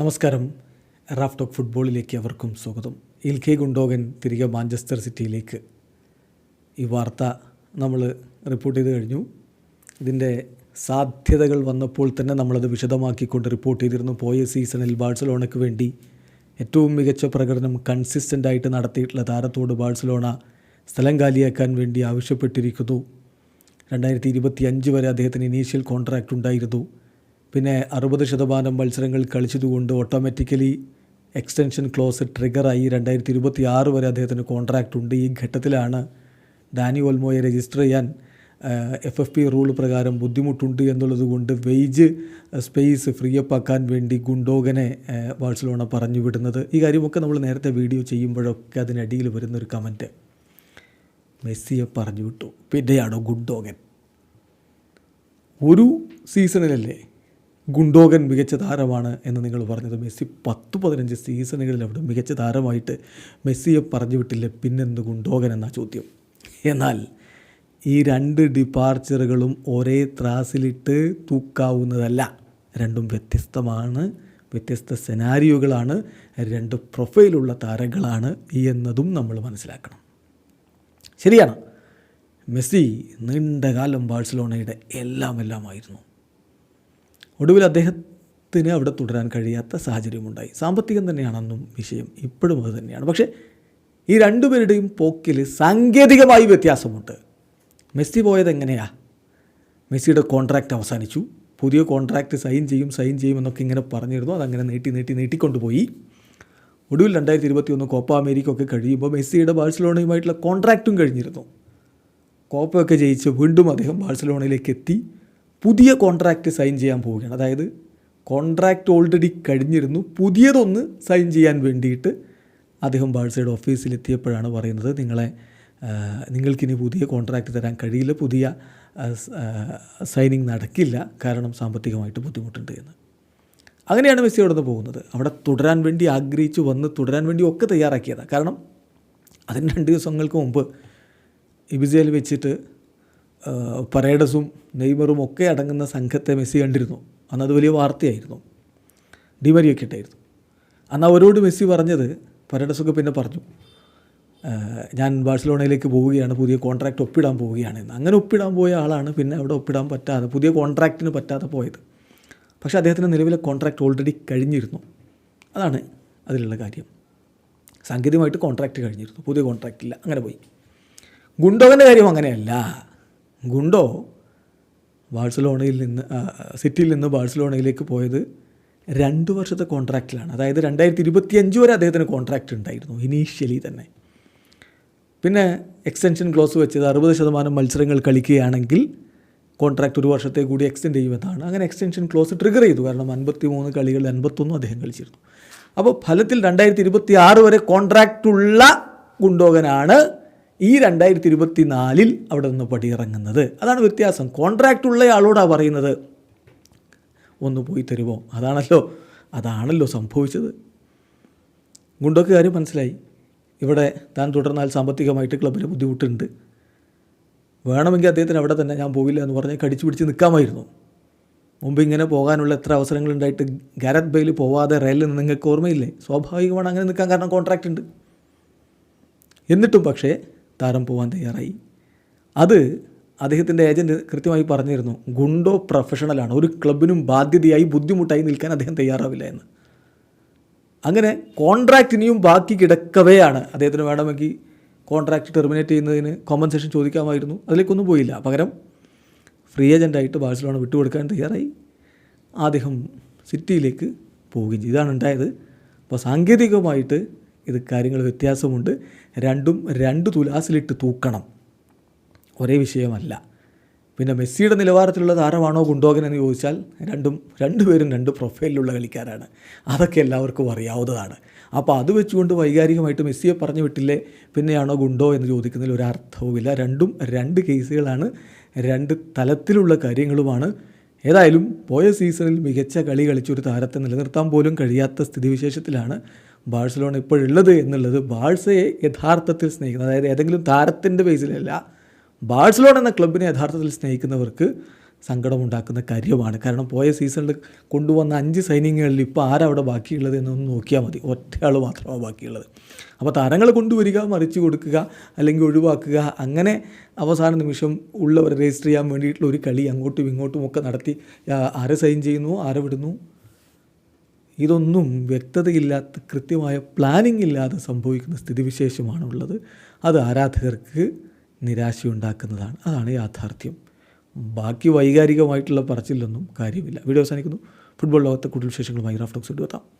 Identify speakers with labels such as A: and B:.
A: നമസ്കാരം. Raf talk ഫുട്ബോളിലേക്ക് അവർക്കും സ്വാഗതം. ഇൽ കെ ഗുണ്ടോഗൻ തിരികെ മാഞ്ചസ്റ്റർ സിറ്റിയിലേക്ക്. ഈ വാർത്ത നമ്മൾ റിപ്പോർട്ട് ചെയ്ത് കഴിഞ്ഞു. ഇതിന്റെ സാധ്യതകൾ വന്നപ്പോൾ തന്നെ നമ്മളത് വിശദമാക്കിക്കൊണ്ട് റിപ്പോർട്ട് ചെയ്തിരുന്നു. പോയ സീസണിൽ ബാഴ്സലോണയ്ക്ക് വേണ്ടി ഏറ്റവും മികച്ച പ്രകടനം കൺസിസ്റ്റന്റ് ആയിട്ട് നടത്തിയിട്ടുള്ള താരത്തോട് ബാഴ്സലോണ സ്ഥലം കാലിയാക്കാൻ വേണ്ടി ആവശ്യപ്പെട്ടിരിക്കുന്നു. രണ്ടായിരത്തി ഇരുപത്തി അഞ്ച് വരെ അദ്ദേഹത്തിന് ഇനീഷ്യൽ കോൺട്രാക്റ്റ് ഉണ്ടായിരുന്നു. പിന്നെ അറുപത് ശതമാനം മത്സരങ്ങൾ കളിച്ചതുകൊണ്ട് ഓട്ടോമാറ്റിക്കലി എക്സ്റ്റൻഷൻ ക്ലോസ് ട്രിഗറായി രണ്ടായിരത്തി ഇരുപത്തി ആറ് വരെ അദ്ദേഹത്തിന് കോൺട്രാക്റ്റ് ഉണ്ട്. ഈ ഘട്ടത്തിലാണ് ഡാനി ഓൽമോയെ രജിസ്റ്റർ ചെയ്യാൻ എഫ് എഫ് പി റൂൾ പ്രകാരം ബുദ്ധിമുട്ടുണ്ട് എന്നുള്ളത് കൊണ്ട് വെയ്ജ് സ്പേസ് ഫ്രീ അപ്പ് ആക്കാൻ വേണ്ടി ഗുണ്ടോഗനെ ബാഴ്സലോണ പറഞ്ഞു വിടുന്നത്. ഈ കാര്യമൊക്കെ നമ്മൾ നേരത്തെ വീഡിയോ ചെയ്യുമ്പോഴൊക്കെ അതിനടിയിൽ വരുന്നൊരു കമന്റ് മെസ്സിയെ പറഞ്ഞു വിട്ടു. പിന്നെയാണോ ഗുണ്ടോഗൻ? ഒരു സീസണിലല്ലേ ഗുണ്ടോഗൻ മികച്ച താരമാണ് എന്ന് നിങ്ങൾ പറഞ്ഞത്. മെസ്സി പത്ത് പതിനഞ്ച് സീസണുകളിൽ അവിടെ മികച്ച താരമായിട്ട് മെസ്സിയെ പറഞ്ഞു വിട്ടില്ല പിന്നെന്ത് ഗുണ്ടോഗൻ എന്ന ചോദ്യം. എന്നാൽ ഈ രണ്ട് ഡിപ്പാർച്ചറുകളും ഒരേ ത്രാസിലിട്ട് തൂക്കാവുന്നതല്ല. രണ്ടും വ്യത്യസ്തമാണ്. വ്യത്യസ്ത സെനാരിയോകളാണ് രണ്ട് പ്രൊഫൈലുള്ള താരങ്ങളാണ് എന്നതും നമ്മൾ മനസ്സിലാക്കണം. ശരിയാണ്. മെസ്സി നീണ്ടകാലം ബാഴ്സലോണയുടെ എല്ലാം എല്ലാമായിരുന്നു ഒടുവിൽ അദ്ദേഹത്തിന് അവിടെ തുടരാൻ കഴിയാത്ത സാഹചര്യമുണ്ടായി. സാമ്പത്തികം തന്നെയാണ് അന്നും വിഷയം ഇപ്പോഴും അത് തന്നെയാണ്. പക്ഷേ ഈ രണ്ടുപേരുടെയും പോക്കിൽ സാങ്കേതികമായി വ്യത്യാസമുണ്ട്. മെസ്സി പോയത് എങ്ങനെയാ? മെസ്സിയുടെ കോൺട്രാക്റ്റ് അവസാനിച്ചു. പുതിയ കോൺട്രാക്റ്റ് സൈൻ ചെയ്യും സൈൻ ചെയ്യും എന്നൊക്കെ ഇങ്ങനെ പറഞ്ഞിരുന്നു. അതങ്ങനെ നീട്ടി നീട്ടി നീട്ടിക്കൊണ്ടുപോയി. ഒടുവിൽ രണ്ടായിരത്തി ഇരുപത്തി ഒന്ന് കോപ്പ അമേരിക്ക ഒക്കെ കഴിയുമ്പോൾ മെസ്സിയുടെ ബാഴ്സലോണയുമായിട്ടുള്ള കോൺട്രാക്റ്റും കഴിഞ്ഞിരുന്നു. കോപ്പയൊക്കെ ജയിച്ച് വീണ്ടും അദ്ദേഹം ബാഴ്സലോണയിലേക്ക് എത്തി. പുതിയ കോൺട്രാക്റ്റ് സൈൻ ചെയ്യാൻ പോവുകയാണ്. അതായത് കോൺട്രാക്റ്റ് ഓൾറെഡി കഴിഞ്ഞിരുന്നു. പുതിയതൊന്ന് സൈൻ ചെയ്യാൻ വേണ്ടിയിട്ട് അദ്ദേഹം ബാഴ്സയുടെ ഓഫീസിലെത്തിയപ്പോഴാണ് പറയുന്നത് നിങ്ങളെ നിങ്ങൾക്കിനി പുതിയ കോൺട്രാക്റ്റ് തരാൻ കഴിയില്ല. പുതിയ സൈനിങ് നടക്കില്ല. കാരണം സാമ്പത്തികമായിട്ട് ബുദ്ധിമുട്ടുണ്ട് എന്ന്. അങ്ങനെയാണ് മെസ്സി അവിടെ നിന്ന് പോകുന്നത്. അവിടെ തുടരാൻ വേണ്ടി ആഗ്രഹിച്ചു വന്ന് തുടരാൻ വേണ്ടി ഒക്കെ തയ്യാറാക്കിയതാണ് കാരണം അതിന് രണ്ട് ദിവസങ്ങൾക്ക് മുമ്പ് ഇബിസയിൽ വെച്ചിട്ട് പരേഡസും നെയ്മറും ഒക്കെ അടങ്ങുന്ന സംഘത്തെ മെസ്സി കണ്ടിരുന്നു. അന്ന് അത് വലിയ വാർത്തയായിരുന്നു. ഡിമരിയൊക്കെ ഇട്ടായിരുന്നു. അന്ന് അവരോട് മെസ്സി പറഞ്ഞത് പരേഡസൊക്കെ പിന്നെ പറഞ്ഞു ഞാൻ ബാഴ്സലോണയിലേക്ക് പോവുകയാണ് പുതിയ കോൺട്രാക്റ്റ് ഒപ്പിടാൻ പോവുകയാണെന്ന്. അങ്ങനെ ഒപ്പിടാൻ പോയ ആളാണ് പിന്നെ അവിടെ ഒപ്പിടാൻ പറ്റാതെ പുതിയ കോൺട്രാക്റ്റിന് പറ്റാതെ പോയത്. പക്ഷേ അദ്ദേഹത്തിന് നിലവിലെ കോൺട്രാക്റ്റ് ഓൾറെഡി കഴിഞ്ഞിരുന്നു. അതാണ് അതിലുള്ള കാര്യം. സാങ്കേതികമായിട്ട് കോൺട്രാക്റ്റ് കഴിഞ്ഞിരുന്നു. പുതിയ കോൺട്രാക്റ്റ് ഇല്ല അങ്ങനെ പോയി. ഗുണ്ടോകന്റെ കാര്യം അങ്ങനെയല്ല. ഗുണ്ടോ ബാഴ്സലോണയിൽ നിന്ന് സിറ്റിയിൽ നിന്ന് ബാഴ്സലോണയിലേക്ക് പോയത് രണ്ട് വർഷത്തെ കോൺട്രാക്റ്റിലാണ്. അതായത് രണ്ടായിരത്തി ഇരുപത്തി അഞ്ച് വരെ അദ്ദേഹത്തിന് കോൺട്രാക്റ്റ് ഉണ്ടായിരുന്നു ഇനീഷ്യലി തന്നെ. പിന്നെ എക്സ്റ്റൻഷൻ ക്ലോസ് വെച്ചത് അറുപത് ശതമാനം മത്സരങ്ങൾ കളിക്കുകയാണെങ്കിൽ കോൺട്രാക്റ്റ് ഒരു വർഷത്തെ കൂടി എക്സ്റ്റെൻഡ് ചെയ്യുമെന്നാണ്. അങ്ങനെ എക്സ്റ്റൻഷൻ ക്ലോസ് ട്രിഗർ ചെയ്തു കാരണം അൻപത്തി മൂന്ന് കളികളിൽ അൻപത്തൊന്നും അദ്ദേഹം കളിച്ചിരുന്നു. അപ്പോൾ ഫലത്തിൽ രണ്ടായിരത്തി ഇരുപത്തി ആറ് വരെ കോൺട്രാക്റ്റുള്ള ഗുണ്ടോകനാണ് ഈ രണ്ടായിരത്തി ഇരുപത്തി നാലിൽ അവിടെ നിന്ന് പടിയിറങ്ങുന്നത്. അതാണ് വ്യത്യാസം. കോൺട്രാക്റ്റ് ഉള്ള ആളോടാണ് പറയുന്നത്. ഒന്ന് പോയി തരുമോ? അതാണല്ലോ അതാണല്ലോ സംഭവിച്ചത്. ഗുണ്ടൊക്കെ കാര്യം മനസ്സിലായി. ഇവിടെ താൻ തുടർന്നാൽ സാമ്പത്തികമായിട്ട് ക്ലബിന് ബുദ്ധിമുട്ടുണ്ട്. വേണമെങ്കിൽ അദ്ദേഹത്തിന് അവിടെ തന്നെ ഞാൻ പോവില്ല എന്ന് പറഞ്ഞ് കടിച്ചു പിടിച്ച് നിൽക്കാമായിരുന്നു. മുമ്പ് ഇങ്ങനെ പോകാനുള്ള എത്ര അവസരങ്ങളുണ്ടായിട്ട് ഗാരത് ബെയിൽ പോവാതെ റെയിലിൽ നിന്ന് നിങ്ങൾക്ക് ഓർമ്മയില്ലേ? സ്വാഭാവികമാണ് അങ്ങനെ നിൽക്കാൻ കാരണം കോൺട്രാക്റ്റ് ഉണ്ട്. എന്നിട്ടും പക്ഷേ താരം പോകാൻ തയ്യാറായി. അത് അദ്ദേഹത്തിന്റെ ഏജന്റ് കൃത്യമായി പറഞ്ഞിരുന്നു ഗുണ്ടോ പ്രൊഫഷണലാണ് ഒരു ക്ലബിനും ബാധ്യതയായി ബുദ്ധിമുട്ടായി നിൽക്കാൻ അദ്ദേഹം തയ്യാറാവില്ല എന്ന്. അങ്ങനെ കോൺട്രാക്റ്റ് ഇനിയും ബാക്കി കിടക്കവെയാണ് അദ്ദേഹത്തിന് വേണമെങ്കിൽ കോൺട്രാക്റ്റ് ടെർമിനേറ്റ് ചെയ്യുന്നതിന് കോമ്പൻസേഷൻ ചോദിക്കാമായിരുന്നു. അതിലേക്കൊന്നും പോയില്ല. പകരം ഫ്രീ ഏജന്റായിട്ട് ബാഴ്സലോണ വിട്ടുകൊടുക്കാൻ തയ്യാറായി. അദ്ദേഹം സിറ്റിയിലേക്ക് പോവുകയും ചെയ്തു. ഇതാണ് ഉണ്ടായത്. അപ്പോൾ സാങ്കേതികമായിട്ട് ഇത് കാര്യങ്ങൾ വ്യത്യാസമുണ്ട്. രണ്ടും രണ്ട് തുലാസിലിട്ട് തൂക്കണം. ഒരേ വിഷയമല്ല. പിന്നെ മെസ്സിയുടെ നിലവാരത്തിലുള്ള താരമാണോ ഗുണ്ടോകൻ എന്ന് ചോദിച്ചാൽ രണ്ടും രണ്ടുപേരും രണ്ട് പ്രൊഫൈലിലുള്ള കളിക്കാരാണ്. അതൊക്കെ എല്ലാവർക്കും അറിയാവുന്നതാണ്. അപ്പോൾ അത് വെച്ചുകൊണ്ട് വൈകാരികമായിട്ട് മെസ്സിയെ പറഞ്ഞു വിട്ടില്ലേ? പിന്നെയാണോ ഗുണ്ടോ എന്ന് ചോദിക്കുന്നതിൽ ഒരു അർത്ഥവുമില്ല രണ്ടും രണ്ട് കേസുകളാണ്. രണ്ട് തലത്തിലുള്ള കാര്യങ്ങളുമാണ്. ഏതായാലും പോയ സീസണിൽ മികച്ച കളി കളിച്ചൊരു താരത്തെ നിലനിർത്താൻ പോലും കഴിയാത്ത സ്ഥിതിവിശേഷത്തിലാണ് ബാഴ്സലോണ ഇപ്പോഴുള്ളത് എന്നുള്ളത് ബാഴ്സയെ യഥാർത്ഥത്തിൽ സ്നേഹിക്കുന്ന അതായത് ഏതെങ്കിലും താരത്തിന്റെ ബേസിലല്ല ബാഴ്സലോണ എന്ന ക്ലബിനെ യഥാർത്ഥത്തിൽ സ്നേഹിക്കുന്നവർക്ക് സങ്കടമുണ്ടാക്കുന്ന കാര്യമാണ്. കാരണം പോയ സീസണിൽ കൊണ്ടുവന്ന അഞ്ച് സൈനികങ്ങളിൽ ഇപ്പോൾ ആരവിടെ ബാക്കിയുള്ളത് എന്നൊന്ന് നോക്കിയാൽ മതി. ഒറ്റയാൾ മാത്രമാണ് ബാക്കിയുള്ളത്. അപ്പോൾ താരങ്ങളെ കൊണ്ടുവരിക മറിച്ചു കൊടുക്കുക അല്ലെങ്കിൽ ഒഴിവാക്കുക അങ്ങനെ അവസാന നിമിഷം ഉള്ളവരെ രജിസ്റ്റർ ചെയ്യാൻ വേണ്ടിയിട്ടുള്ള ഒരു കളി അങ്ങോട്ടും ഇങ്ങോട്ടും ഒക്കെ നടത്തി ആരെ സൈൻ ചെയ്യുന്നു ആരെ വിടുന്നു? ഇതൊന്നും വ്യക്തതയില്ലാത്ത കൃത്യമായ പ്ലാനിംഗ് ഇല്ലാതെ സംഭവിക്കുന്ന സ്ഥിതിവിശേഷമാണുള്ളത്. അത് ആരാധകർക്ക് നിരാശയുണ്ടാക്കുന്നതാണ്. അതാണ് യാഥാർത്ഥ്യം. ബാക്കി വൈകാരികമായിട്ടുള്ള പറച്ചിലൊന്നും കാര്യമില്ല. വീഡിയോ അവസാനിക്കുന്നു. ഫുട്ബോൾ ലോകത്തെ കൂടുതൽ വിശേഷങ്ങളുമായി റാഫ്റ്റോക്സ് എത്താം.